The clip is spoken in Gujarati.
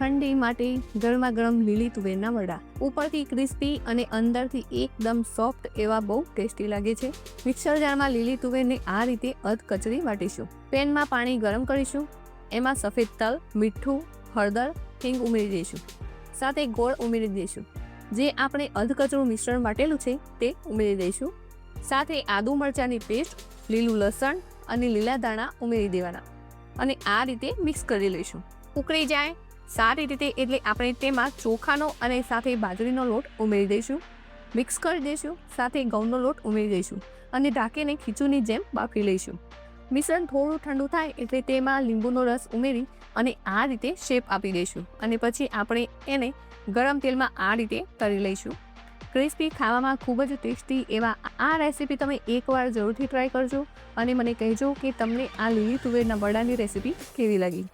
ઠંડી માટે ગરમા ગરમ લીલી તુવેરના વડા. ઉપરથી ક્રિસ્પી અને અંદરથી એકદમ સોફ્ટ એવા બહુ ટેસ્ટી લાગે છે. મિક્સર જારમાં લીલી તુવેરને આ રીતે અધ કચરી વાટીશું. પેનમાં પાણી ગરમ કરીશું. એમાં સફેદ તલ, મીઠું, હળદર, હિંગ ઉમેરી દઈશું. સાથે ગોળ ઉમેરી દઈશું. જે આપણે અધકચરું મિશ્રણ વાટેલું છે તે ઉમેરી દઈશું. સાથે આદુ મરચાંની પેસ્ટ, લીલું લસણ અને લીલા દાણા ઉમેરી દેવાના. અને આ રીતે મિક્સ કરી લઈશું. ઉકળી જાય સારી રીતે એટલે આપણે તેમાં ચોખાનો અને સાથે બાજરીનો લોટ ઉમેરી દઈશું, મિક્સ કરી દઈશું, સાથે ઘઉંનો લોટ ઉમેરી દઈશું અને ઢાંકીને ખીચુની જેમ બાફી લઈશું. મિશ્રણ થોડું ઠંડુ થાય એટલે તેમાં લીંબુનો રસ ઉમેરી અને આ રીતે શેપ આપી દઈશું અને પછી આપણે એને ગરમ તેલમાં આ રીતે તળી લઈશું. ક્રિસ્પી ખાવામાં ખૂબ જ ટેસ્ટી એવા આ રેસીપી તમે એકવાર જરૂરથી ટ્રાય કરજો અને મને કહેજો કે તમને આ લીલી તુવેરના વડાની રેસીપી કેવી લાગી.